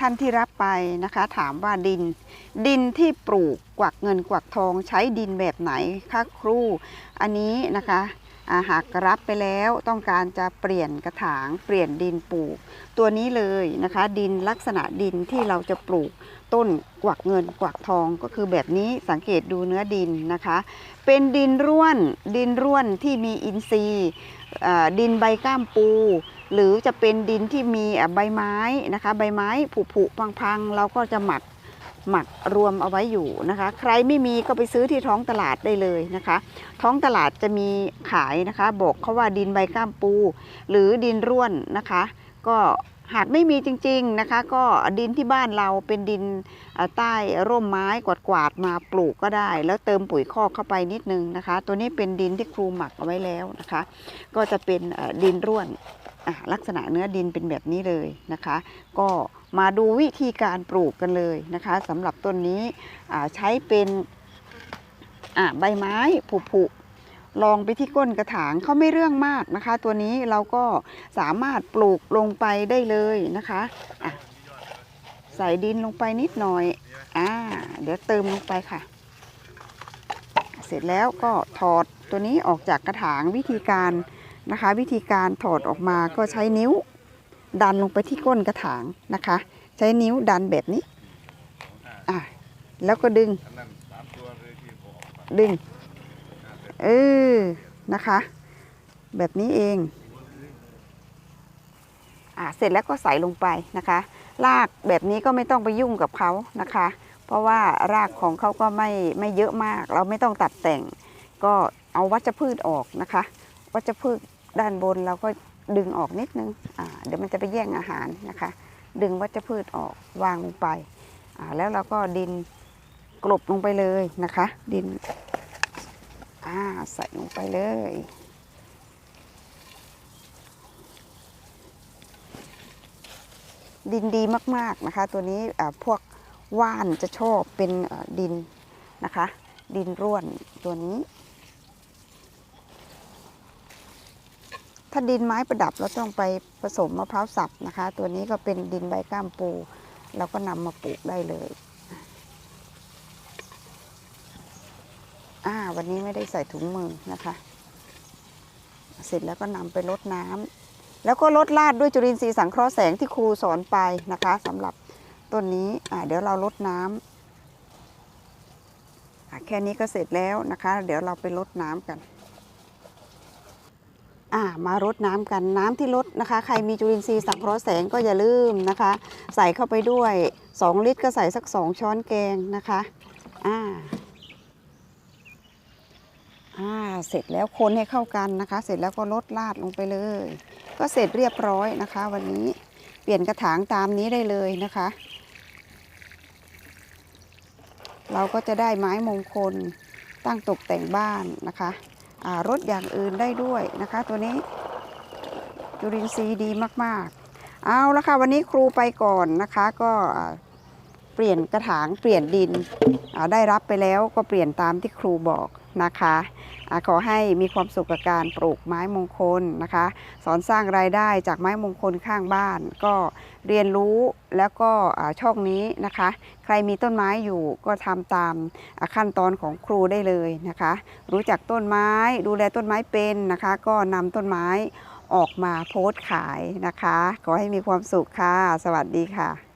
ท่านที่รับไปนะคะ ถามว่าดิน ดินที่ปลูกกวักเงินกวักทองใช้ดินแบบไหนคะครูอันนี้นะคะาหากรับไปแล้วต้องการจะเปลี่ยนกระถางเปลี่ยนดินปลูก ตัวนี้เลยนะคะ ดินลักษณะดินที่เราจะปลูกต้นกวักเงินกวักทองก็คือแบบนี้สังเกตดูเนื้อดินนะคะ เป็นดินร่วนดินร่วนที่มีอินทรีย์ดินใบก้ามปู หรือจะเป็นดินที่มีใบไม้นะคะ ใบไม้ผุๆพังๆเราก็จะหมักหมักรวมเอาไว้อยู่นะคะ ใครไม่มีก็ไปซื้อที่ท้องตลาดได้เลยนะคะ ท้องตลาดจะมีขายนะคะ บอกเขาว่าดินใบก้ามปู หรือดินร่วนนะคะ ก็หากไม่มีจริงๆนะคะ ก็ดินที่บ้านเราเป็นดินใต้ร่มไม้กวาดๆมาปลูกก็ได้ แล้วเติมปุ๋ยคอกเข้าไปนิดนึงนะคะ ตัวนี้เป็นดินที่ครูหมักเอาไว้แล้วนะคะ ก็จะเป็นดินร่วน ลักษณะเนื้อดินเป็นแบบนี้เลยนะคะ ก็มาดูวิธีการปลูกกันเลยนะคะสำหรับต้นนี้ใช้เป็นใบไม้ผุๆลองไปที่ก้นกระถางเขาไม่เรื่องมากนะคะ ตัวนี้เราก็สามารถปลูกลงไปได้เลยนะคะะใส่ดินลงไปนิดหน่อยอ่าเดี๋ยวเติมลงไปค่ะ เสร็จแล้วก็ถอดตัวนี้ออกจากกระถางวิธีการ นะคะ วิธีการถอดออกมาก็ใช้นิ้วดันลงไปที่ก้นกระถางนะคะ ใช้นิ้วดันแบบนี้อะแล้วก็ดึง ดึงเออนะคะ แบบนี้เองอะเสร็จแล้วก็ใส่ลงไปนะคะ รากแบบนี้ก็ไม่ต้องไปยุ่งกับเขานะคะ เพราะว่ารากของเขาก็ไม่ไม่เยอะมาก เราไม่ต้องตัดแต่ง ก็เอาวัชพืชออกนะคะ วัชพืช ด้านบนเราก็ดึงออกนิดนึงเดี๋ยวมันจะไปแย่งอาหารนะคะ ดึงวัชพืชออกวางลงไป แล้วเราก็ดินกลบลงไปเลยนะคะ ดินใส่ลงไปเลย ดินดีมากๆนะคะ ตัวนี้พวกว่านจะชอบเป็นดินนะคะ ดินร่วนตัวนี้ ถ้าดินไม้ประดับเราต้องไปผสมมะพร้าวสับนะคะ ตัวนี้ก็เป็นดินใบก้ามปูเราก็นำมาปลูกได้เลยอ่าวันนี้ไม่ได้ใส่ถุงมือนะคะ เสร็จแล้วก็นำไปลดน้ำแล้วก็ลดลาดด้วยจุลินทรีย์สังเคราะห์แสงที่ครูสอนไปนะคะสำหรับต้นนี้อ่าเดี๋ยวเราลดน้ำแค่นี้ก็เสร็จแล้วนะคะ เดี๋ยวเราไปลดน้ำกัน อ่ามารดน้ำกันน้ำที่ลดนะคะ ใครมีจุลินทรีย์สังเคราะห์แสงก็อย่าลืมนะคะ ใส่เข้าไปด้วย 2 ลิตรก็ใส่สัก 2 ช้อนแกงนะคะอ่าอ่าเสร็จแล้วคนให้เข้ากันนะคะ เสร็จแล้วก็ลดลาดลงไปเลย ก็เสร็จเรียบร้อยนะคะ วันนี้เปลี่ยนกระถางตามนี้ได้เลยนะคะ เราก็จะได้ไม้มงคลตั้งตกแต่งบ้านนะคะ รถอย่างอื่นได้ด้วยนะคะ ตัวนี้จุลินทรีย์ดีมากๆ เอาละค่ะวันนี้ครูไปก่อนนะคะก็ เปลี่ยนกระถางเปลี่ยนดินได้รับไปแล้วก็เปลี่ยนตามที่ครูบอกนะคะขอให้มีความสุขกับการปลูกไม้มงคลนะคะ สอนสร้างรายได้จากไม้มงคลข้างบ้าน ก็เรียนรู้แล้วก็ช่องนี้นะคะ ใครมีต้นไม้อยู่ก็ทำตามขั้นตอนของครูได้เลยนะคะ รู้จักต้นไม้ดูแลต้นไม้เป็นนะคะ ก็นำต้นไม้ออกมาโพสต์ขายนะคะ ขอให้มีความสุขค่ะ สวัสดีค่ะ